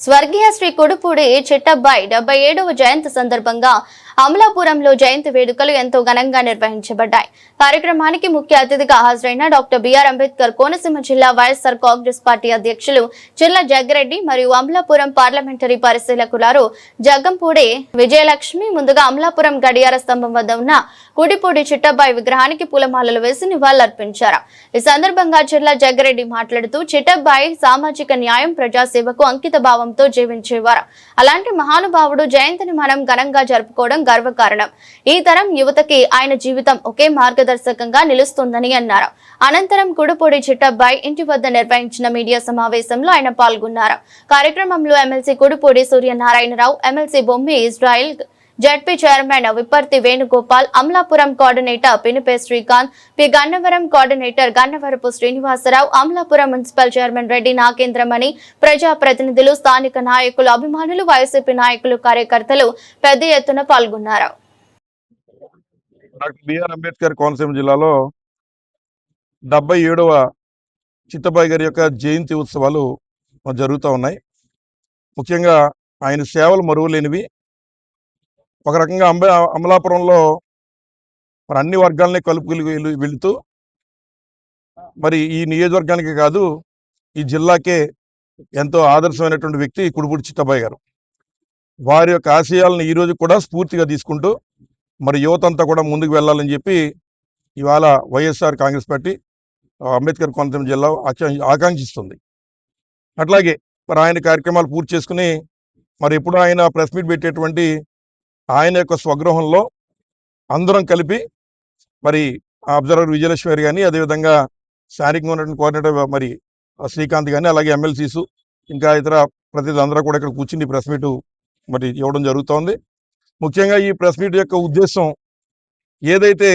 స్వర్గీయ శ్రీ కొడుపూడి చిట్టబ్బాయి డెబ్బై ఏడవ జయంతి సందర్భంగా అమలాపురంలో జయంతి వేడుకలు ఎంతో ఘనంగా నిర్వహించబడ్డాయి. కార్యక్రమానికి ముఖ్య అతిథిగా హాజరైన డాక్టర్ బిఆర్ అంబేద్కర్ కోనసీమ జిల్లా వైఎస్ఆర్ కాంగ్రెస్ పార్టీ అధ్యక్షులు చిల్ల జగ్గిరెడ్డి మరియు అమలాపురం పార్లమెంటరీ పరిశీలకులారు జగ్గంపూడి విజయలక్ష్మి ముందుగా అమలాపురం గడియార స్తంభం వద్ద ఉన్న కుడిపూడి చిట్టబ్బాయి విగ్రహానికి పూలమాలలు వేసి నివాళులర్పించారు. ఈ సందర్భంగా జిల్లా జగ్గిరెడ్డి మాట్లాడుతూ చిట్టబ్బాయి సామాజిక న్యాయం ప్రజాసేవకు అంకిత భావంతో జీవించేవారు. అలాంటి మహానుభావుడు జయంతిని మనం ఘనంగా జరుపుకోవడం గర్వకారణం ఈ తరం యువతకి ఆయన జీవితం ఒకే మార్గదర్శకంగా నిలుస్తుందని అన్నారు. అనంతరం కుడుపూడి చిట్టబ్బాయి ఇంటి వద్ద నిర్వహించిన మీడియా సమావేశంలో ఆయన పాల్గొన్నారు. కార్యక్రమంలో MLC Kudupudi Suryanarayanarao MLC Bommi Israel ZP chairman Vipparthi Venugopal Amalapuram coordinator Pinipe Srikanth P Gannavaram coordinator Gannavarapu Srinivasarao Amalapuram municipal chairman Reddy Nagendramani ప్రజా ప్రతినిధులు స్థానిక నాయకులు అభిమానులు వైసీపీ నాయకులు కార్యకర్తలు పెద్ద ఎత్తున పాల్గొన్నారు. బిఆర్ అంబేద్కర్ కోనసీమ జిల్లాలో డెబ్బై ఏడవ చిత్తబాయి గారి యొక్క జయంతి ఉత్సవాలు జరుగుతూ ఉన్నాయి. ముఖ్యంగా ఆయన సేవలు మరువలేనివి. ఒక రకంగా అంబ అమలాపురంలో మరి అన్ని వర్గాలని కలుపుకుని వెళుతూ మరి ఈ నియోజకవర్గానికి కాదు ఈ జిల్లాకే ఎంతో ఆదర్శమైనటువంటి వ్యక్తి కుడుపుడి చిట్టబాయ్ గారు. వారి యొక్క ఆశయాలను ఈ రోజు కూడా స్ఫూర్తిగా తీసుకుంటూ మరి యువత అంతా కూడా ముందుకు వెళ్ళాలని చెప్పి ఇవాళ వైఎస్ఆర్ కాంగ్రెస్ పార్టీ అంబేద్కర్ కోనసీమ జిల్లా ఆకాంక్షిస్తుంది. అట్లాగే మరి ఆయన కార్యక్రమాలు పూర్తి చేసుకుని మరి ఎప్పుడు ఆయన ప్రెస్ మీట్ పెట్టేటువంటి ఆయన యొక్క స్వగృహంలో అందరం కలిపి మరి అబ్జర్వర్ విజయలక్ష్మి గారు కానీ అదేవిధంగా స్థానికంగా ఉన్నటువంటి కోఆర్డినేటర్ మరి శ్రీకాంత్ కానీ అలాగే ఎమ్మెల్సీస్ ఇంకా ఇతర ప్రతినిధి అందరూ కూడా ఇక్కడ కూర్చుని ప్రెస్ మీట్ మరి ఇవ్వడం జరుగుతోంది. ముఖ్యంగా ఈ ప్రెస్ మీట్ యొక్క ఉద్దేశం ఏదైతే